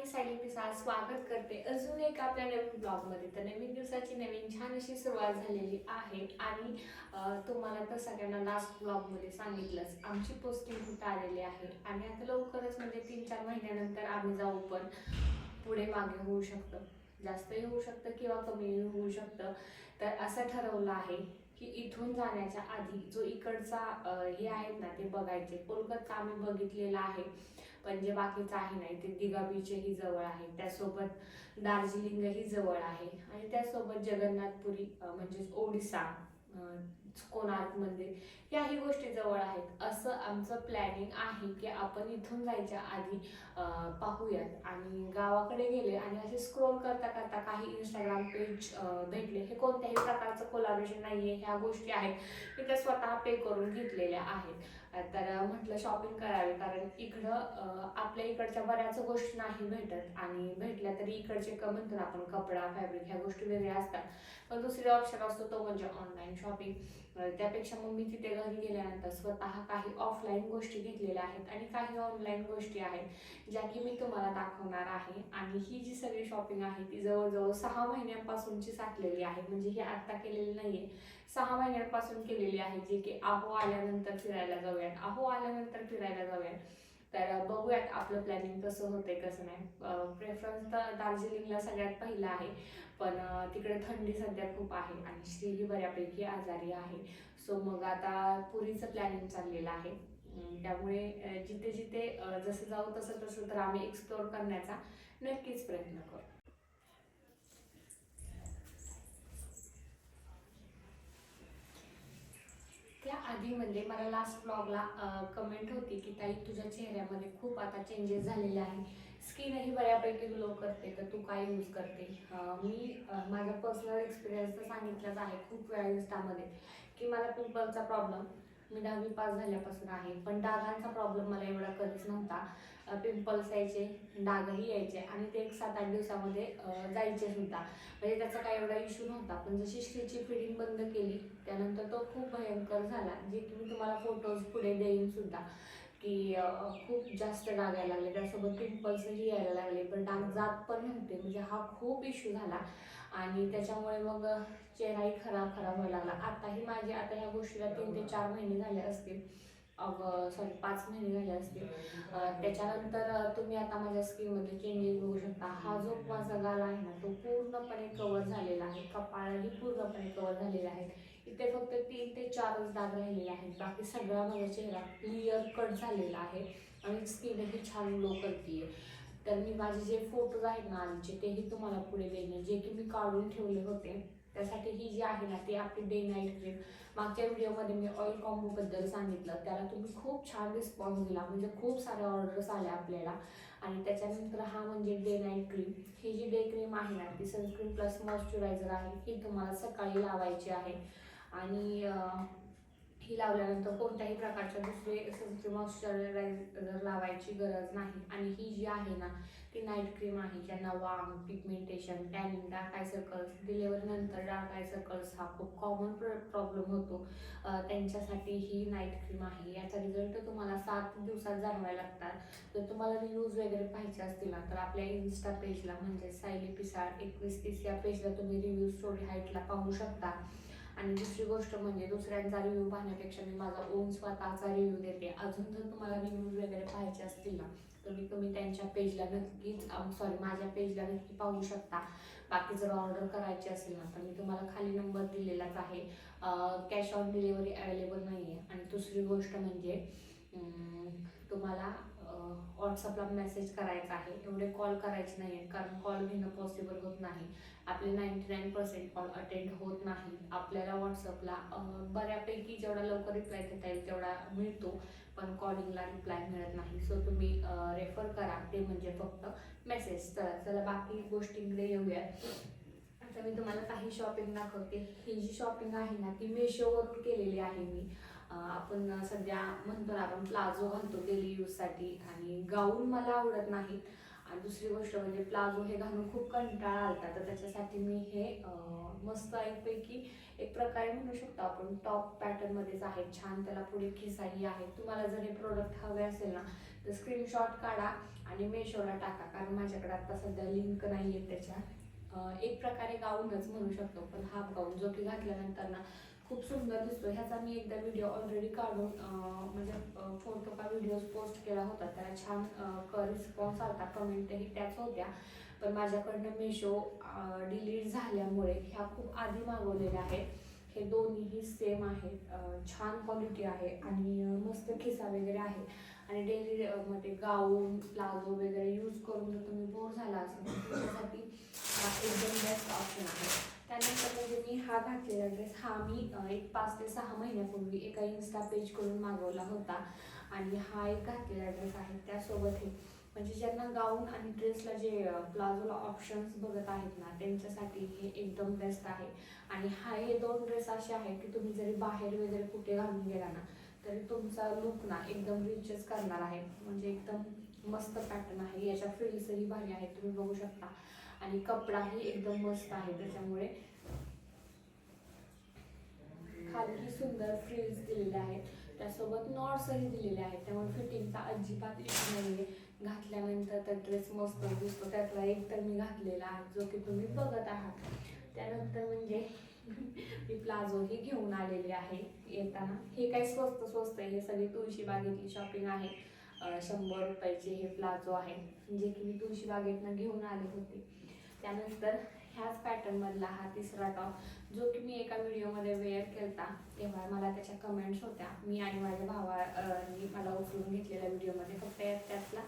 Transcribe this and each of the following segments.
मी सायली पिसाळ स्वागत करते. अजून एक आपल्या नवीन ब्लॉगमध्ये. तर नवीन दिवसाची नवीन छान अशी सुरुवात झालेली आहे. आणि तुम्हाला तर सगळ्यांना लास्ट ब्लॉगमध्ये सांगितलंच आमची पोस्टिंग कुठं आलेली आहे? आणि आता लवकरच म्हणजे तीन चार महिन्यानंतर आम्ही जाऊ पण पुढे मागे होऊ शकतं. जास्तही होऊ शकतं किंवा कमीही होऊ शकतं. तर असं ठरवलं आहे की इथून जाण्याच्या आधी जो इकडचा हे आहेत ना ते बघायचे. कोलकाता आम्ही बघितलेला आहे. पण जे बाकीचं आहे नाही ते दिघा बीचही जवळ आहे. त्यासोबत दार्जिलिंगही जवळ आहे. आणि त्यासोबत जगन्नाथपुरी म्हणजेच ओडिसा कोणार्क मंदिर याही गोष्टी जवळ आहेत. असं आमचं प्लॅनिंग आहे की आपण इथून जायच्या आधी पाहूयात. आणि गावाकडे गेले आणि असे स्क्रोल करता करता काही इंस्टाग्राम पेज भेटले. हे कोणत्याही प्रकारचं कोलॅबरेशन नाही आहे ह्या गोष्टी आहेत. मी त्या स्वतः पे करून घेतलेल्या आहेत. तर म्हटलं शॉपिंग करावी कारण इकडं आपल्या इकडच्या बऱ्याच गोष्टी नाही भेटत. आणि भेटल्या तरी इकडचे क म्हणतो ना आपण कपडा फॅब्रिक ह्या गोष्टी वेगळ्या असतात. पण दुसरे ऑप्शन असतो तो म्हणजे ऑनलाईन शॉपिंग त्यापेक्षा मग मी तिथे घरी गेल्यानंतर स्वतः काही ऑफलाईन गोष्टी घेतलेल्या आहेत आणि काही ऑनलाईन गोष्टी आहेत ज्या की मी तुम्हाला दाखवणार आहे. आणि ही जी सगळी शॉपिंग आहे ती जवळजवळ सहा महिन्यांपासूनची साठलेली आहे. म्हणजे ही आत्ता केलेली आहे सहा महिन्यांपासून केलेली आहे जे की आहो आल्यानंतर फिरायला जाऊयात आहो आल्यानंतर फिरायला जाऊयात तर बघूयात आपलं प्लॅनिंग कसं होतंय कसं नाही. प्रेफरन्स तर दार्जिलिंगला सगळ्यात पहिलं आहे पण तिकडे थंडी सध्या खूप आहे आणि श्रीही बऱ्यापैकी आजारी आहे. सो मग आता पुरीचं प्लॅनिंग चाललेलं आहे. त्यामुळे जिथे जिथे जसं जाऊ तसं तसं तर आम्ही एक्सप्लोअर करण्याचा नक्कीच प्रयत्न करू. त्या आधी म्हणजे मला लास्ट ब्लॉगला कमेंट होती की ताई तुझ्या चेहऱ्यामध्ये खूप आता चेंजेस झालेले आहे स्किनही बऱ्यापैकी ग्लो करते तर तू काय यूज करते? मी माझा पर्सनल एक्सपिरियन्स तर सांगितलाच आहे खूप वेळा इन्स्टामध्ये की मला पिंपलचा प्रॉब्लेम मी दहावी पास झाल्यापासून आहे. पण डागांचा प्रॉब्लेम मला एवढा कधीच नव्हता. पिंपल्स यायचे डागही यायचे आणि ते एक सात आठ दिवसामध्ये जायचे सुद्धा. म्हणजे त्याचा काही एवढा इश्यू नव्हता. पण जशी श्रीची फिडिंग बंद केली त्यानंतर तो खूप भयंकर झाला जे की मी तुम्हाला फोटोज पुढे देईन सुद्धा की खूप जास्त डाग यायला लागले. त्यासोबत पिंपल्सही यायला लागले. पण डाग जात पण नव्हते. म्हणजे हा खूप इश्यू झाला. आणि त्याच्यामुळे मग चेहराही खराब खराब व्हायला लागला. आताही माझे आता ह्या गोष्टीला तीन ते चार महिने झाले असतील. सॉरी पाच महिने झाले असतील. त्याच्यानंतर तुम्ही आता माझ्या स्किनमध्ये चेंजेस बघू शकता. हा जो माझा गाल आहे ना तो पूर्णपणे कव्हर झालेला आहे. कपाळही पूर्णपणे कवर झालेला आहे इथे फक्त तीन ते चारच दाग राहिलेले आहेत. बाकी सगळा माझा चेहरा क्लिअर कट झालेला आहे. आणि स्किनही छान लो करते तर मी माझे जे फोटोज आहेत ना आधीचे तेही तुम्हाला पुढे देईन. जे की मी काढून ठेवले होते त्यासाठी ही जी आहे ना ती आपली डे नाईट क्रीम मागच्या व्हिडिओमध्ये मी ऑइल कॉम्बोबद्दल सांगितलं. त्याला तुम्ही खूप छान रिस्पॉन्स दिला. म्हणजे खूप साऱ्या ऑर्डर्स आल्या आपल्याला. आणि त्याच्यानंतर हा म्हणजे डे नाईट क्रीम ही जी डे क्रीम आहे ना ती सनस्क्रीन प्लस मॉइश्चरायझर आहे. ही तुम्हाला सकाळी लावायची आहे. आणि ही लावल्यानंतर कोणत्याही प्रकारच्या दुसरे सनस्क्रीन मॉइश्चरायझर लावायची गरज नाही. आणि ही जी आहे ना ती नाईट क्रीम आहे ज्यांना वांग pigmentation tanning dark eye circles डिलेवरीनंतर dark eye circles हा खूप कॉमन प्र प्रॉब्लेम होतो. त्यांच्यासाठी ही नाईट क्रीम आहे. याचा रिझल्ट तुम्हाला सात दिवसात जाणवायला लागतात. जर तुम्हाला रिव्ह्यूज वगैरे पाहिजे असतील ना तर आपल्या इन्स्टा पेजला म्हणजे सायली पिसाळ एकवीस तीस या पेजला तुम्ही रिव्ह्यूज स्टोरी हाईटला पाहू शकता. आणि दुसरी गोष्ट म्हणजे दुसऱ्यांचा रिव्ह्यू पाहण्यापेक्षा मी माझा ओन स्वतःचा रिव्ह्यू देते. अजून जर तुम्हाला रिव्ह्यूज वगैरे पाहायचे असतील ना तर मी तुम्ही त्यांच्या पेजला नक्कीच सॉरी माझ्या पेजला नक्की पाहू शकता. बाकी जर ऑर्डर करायची असेल ना तर मी तुम्हाला खाली नंबर दिलेलाच आहे. कॅश ऑन डिलिव्हरी अवेलेबल नाही आहे आणि दुसरी गोष्ट म्हणजे तुम्हाला व्हॉट्सअपला मेसेज करायचा आहे. एवढे कॉल करायचे नाही आहेत कारण कॉल घेणं पॉसिबल होत नाही. आपले ninety nine percent call attend होत नाही. आपल्याला व्हॉट्सअपला बऱ्यापैकी जेवढा लवकर रिप्लाय देता येईल तेवढा मिळतो पण कॉलिंगला रिप्लाय मिळत नाही. सो तुम्ही रेफर करा. ते म्हणजे फक्त मेसेज तर चला बाकी गोष्टींकडे येऊया आता मी तुम्हाला काही शॉपिंग दाखवते. ही जी शॉपिंग आहे ना ती मेशोवरून केलेली आहे मी. आपण सध्या म्हणतो ना आपण प्लाझो घालतो डेली यूजसाठी आणि गाऊन मला आवडत नाहीत आणि दुसरी गोष्ट म्हणजे प्लाझो हे घालून खूप कंटाळा आलता. तर त्याच्यासाठी मी हे मस्त ऐकपैकी एक प्रकारे म्हणू शकतो आपण. टॉप पॅटर्नमध्येच आहे. छान त्याला पुढे खिसाही आहे. तुम्हाला जर हे प्रोडक्ट हवे असेल ना तर स्क्रीनशॉट काढा आणि मेशोला टाका. कारण माझ्याकडे आता सध्या लिंक नाही आहे त्याच्या एक प्रकारे गाऊनच म्हणू शकतो. पण हाफ गाऊन जो की घातल्यानंतर ना खूप सुंदर दिसतो ह्याचा मी एकदा व्हिडिओ ऑलरेडी काढून म्हणजे फोन कपा व्हिडिओज पोस्ट केला होता. त्याला छान रिस्पॉन्स आलता. कमेंटही त्याच होत्या. पण माझ्याकडनं मेशो डिलीट झाल्यामुळे ह्या खूप आधी मागवलेल्या आहेत. हे दोन्हीही सेम आहेत. छान क्वालिटी आहे आणि मस्त खिसा वगैरे आहे. आणि डेली मध्ये गाऊन प्लाझो वगैरे यूज करून जर तुम्ही बोर झाला असेल त्याच्यासाठी तुमच्यासाठी एकदम बेस्ट ऑप्शन आहे. त्यानंतर म्हणजे मी हा घातलेला ड्रेस हा मी एक पाच ते सहा महिन्यापूर्वी एका इन्स्टा पेज करून मागवला होता. आणि हा एक घातलेला ड्रेस आहे त्यासोबत हे. म्हणजे ज्यांना गाऊन आणि ड्रेसला जे प्लाझोला ऑप्शन्स बघत आहेत ना त्यांच्यासाठी हे एकदम बेस्ट आहे. आणि हा हे दोन ड्रेस असे आहेत की तुम्ही जरी बाहेर वगैरे कुठे घालून गेला ना तरी तुमचा लुक ना एकदम रिचच करणार आहे. म्हणजे एकदम मस्त पॅटर्न आहे. याच्या फ्रिल्सही भारी आहेत तुम्ही बघू शकता. आणि कपडाही एकदम मस्त आहे त्याच्यामुळे. खाली सुंदर फ्रिल्स दिलेले आहेत. त्यासोबत नॉट्सही दिलेले आहेत. त्यामुळे फिटिंगचा अजिबात इश्यू नाही आहे घातल्यानंतर तर ड्रेस मस्त दिसतो. त्यातला एक तर मी घातलेला आहे जो की तुम्ही बघत आहात. त्यानंतर म्हणजे मी प्लाझोही घेऊन आलेले आहे येताना. हे काही स्वस्त स्वस्त आहे. हे सगळी तुळशीबागेतली शॉपिंग आहे. शंभर रुपयाचे हे प्लाझो आहे. जे की मी तुळशीबागेतनं घेऊन आले होते. त्यानंतर ह्याच पॅटर्नमधला हा तिसरा टॉप जो की मी एका व्हिडिओमध्ये वेअर केलता तेव्हा मला त्याच्या कमेंट्स होत्या. मी आणि माझ्या भावानी मला उचलून घेतलेल्या व्हिडिओमध्ये फक्त त्यातला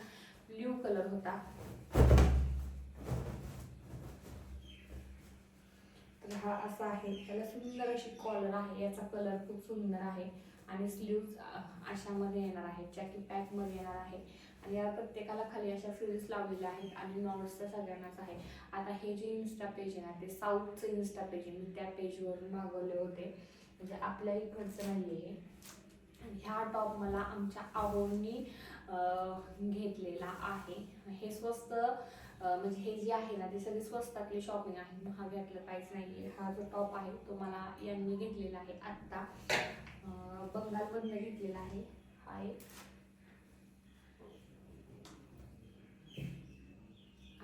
ब्ल्यू कलर होता. तर हा असा आहे. त्याला सुंदर अशी कॉलर आहे. याचा कलर खूप सुंदर आहे. आणि स्लीव्ज अशामध्ये येणार आहे जॅकेट पॅकमध्ये येणार आहे. आणि या प्रत्येकाला खाली अशा फ्रिल्स लावलेल्या आहेत आणि नॉट्स तर सगळ्यांनाच आहे. आता हे जे इन्स्टा पेज आहे ना ते साऊथचं इन्स्टा पेज आहे. मी त्या पेजवरून मागवले होते. म्हणजे आपल्या इकडचं नाही आहे. ह्या टॉप मला आमच्या आवडनी घेतलेला आहे. हे स्वस्त म्हणजे हे जे आहे ना ते सगळी स्वस्तातली शॉपिंग आहे महागातलं काहीच नाही आहे हा जो टॉप आहे तो मला यांनी घेतलेला आहे आत्ता. बंगालमधनं घेतलेला आहे. हा एक.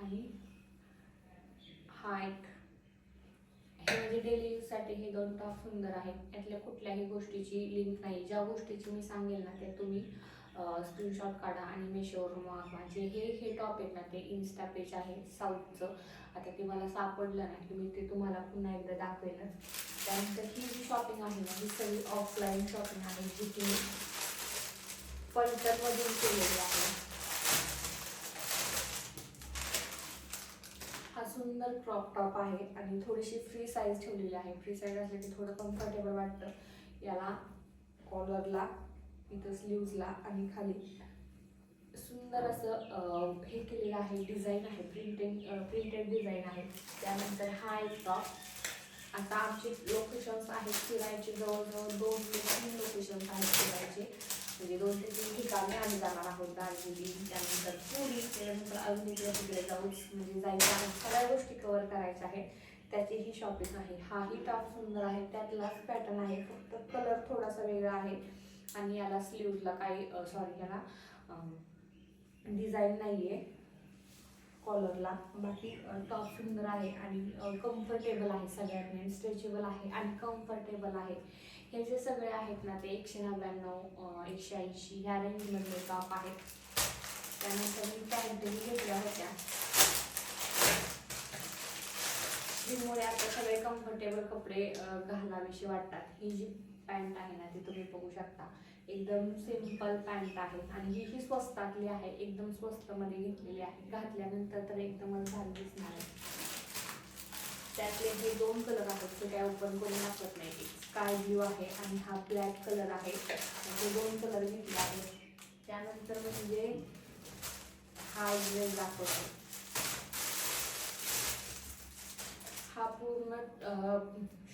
नाही हा एक हे म्हणजे डेली यूजसाठी हे दोन टॉप सुंदर आहेत. यातल्या कुठल्याही गोष्टीची लिंक नाही. ज्या गोष्टीची मी सांगेल ना ते तुम्ही स्क्रीनशॉट काढा आणि मेशोवरून मागवा. जे हे हे टॉप आहेत ना ते इन्स्टा पेज आहे साऊथचं आता ते मला सापडलं नाही की मी ते तुम्हाला पुन्हा एकदा दाखवेलच. त्यानंतर ही जी शॉपिंग आहे ना ही सगळी ऑफलाईन शॉपिंग आहे जी की पंचरमधून केलेली आहे हा सुंदर क्रॉप टॉप आहे आणि थोडीशी फ्री साईज ठेवलेली आहे. फ्री साईज असले की थोडं कम्फर्टेबल वाटतं. याला कॉलरला इथं स्लीव्जला आणि खाली. सुंदर असं हे केलेलं आहे डिझाईन आहे प्रिंटेड प्रिंटेड डिझाईन आहे. त्यानंतर हा एक टॉप आता आमचे लोकेशन्स आहेत फिरायचे जवळजवळ दोन ते तीन लोकेशन्स आहेत फिरायचे. म्हणजे दोन ते तीन ठिकाणी आम्ही जाणार आहोत दार्जिलिंग त्यानंतर त्याच्यानंतर त्यानंतर अजून इकडे तिकडे जाऊ म्हणजे जायचं आहे सगळ्या गोष्टी कवर करायच्या आहेत. त्याची ही शॉपिंग आहे. हाही टॉप सुंदर आहे. त्यातलाच पॅटर्न आहे. फक्त कलर थोडासा वेगळा आहे. आणि याला स्लीव्जला काही सॉरी याला डिझाईन नाही आहे कॉलरला बाकी टॉप सुंदर आहे आणि कम्फर्टेबल आहे सगळ्यांनी स्ट्रेचेबल आहे आणि कम्फर्टेबल आहे. हे जे सगळे आहेत ना ते एकशे नव्याण्णव एकशे ऐंशी ह्या रेंजमधले टॉप आहेत. त्यानंतर मी पॅन्टही घेतल्या होत्या. त्यामुळे आता सगळे कम्फर्टेबल कपडे घालावेशी वाटतात. ही जी पॅन्ट आहे ना ती तुम्ही बघू शकता. एकदम सिंपल पॅन्ट आहे. आणि ही ही स्वस्तातली आहे एकदम स्वस्तमध्ये घेतलेली आहे. घातल्यानंतर तर एकदमच झाली दिसणार आहे. त्यातले हे दोन कलर आहेत ते काय ओपन करून दाखवत नाही. स्काय ब्ल्यू आहे आणि हा ब्लॅक कलर आहे. हे दोन कलर घेतले आहेत. त्यानंतर म्हणजे हा ड्रेस दाखवतो. हा पूर्ण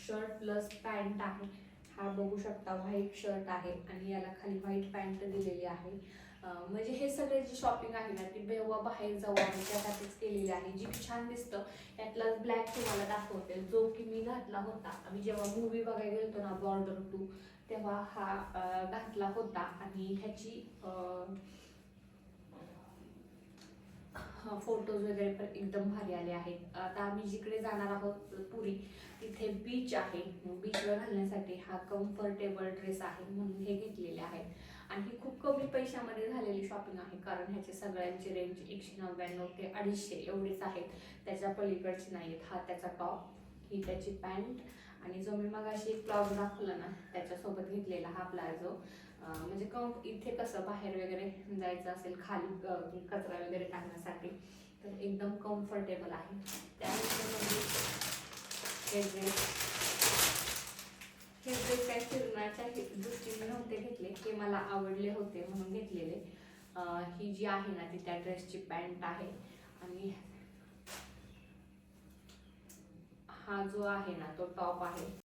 शर्ट प्लस पॅन्ट आहे. हा बघू शकता व्हाईट शर्ट आहे आणि याला खाली व्हाईट पॅन्ट दिलेली आहे. म्हणजे हे सगळे जी शॉपिंग आहे ना ती बेवा बाहेर जाऊ आम्ही त्यासाठीच केलेली आहे. जी की छान दिसतं यातला ब्लॅक तुम्हाला दाखवते जो की मी घातला होता. आम्ही जेव्हा मूवी बघायला गेलो ना बॉर्डर टू तेव्हा हा घातला होता. आणि ह्याची फोटोज वगैरे पण एकदम भारी आले आहेत. आता आम्ही जिकडे जाणार आहोत पुरी तिथे बीच आहे. बीचवर घालण्यासाठी हा कम्फर्टेबल ड्रेस आहे म्हणून हे घेतलेले आहेत. आणि ही खूप कमी पैशामध्ये झालेली शॉपिंग आहे कारण ह्याचे सगळ्यांची रेंज एकशे नव्याण्णव ते अडीचशे एवढेच आहेत. त्याच्या पलीकडचे नाही आहेत हा त्याचा टॉप ही त्याची पॅन्ट आणि जो मी मग अशी एक ब्लाउज दाखवला ना त्याच्यासोबत घेतलेला हा प्लाझो म्हणजे कंप इथे कसं बाहेर वगैरे जायचं असेल खाली म्हणजे कचरा वगैरे टाकण्यासाठी तर एकदम कम्फर्टेबल आहे. त्यानंतर हे काय फिरण्याच्या दृष्टीने नव्हते घेतले ते मला आवडले होते म्हणून घेतलेले. ही जी आहे ना ती त्या ड्रेसची पॅन्ट आहे. आणि हा जो आहे ना तो टॉप आहे.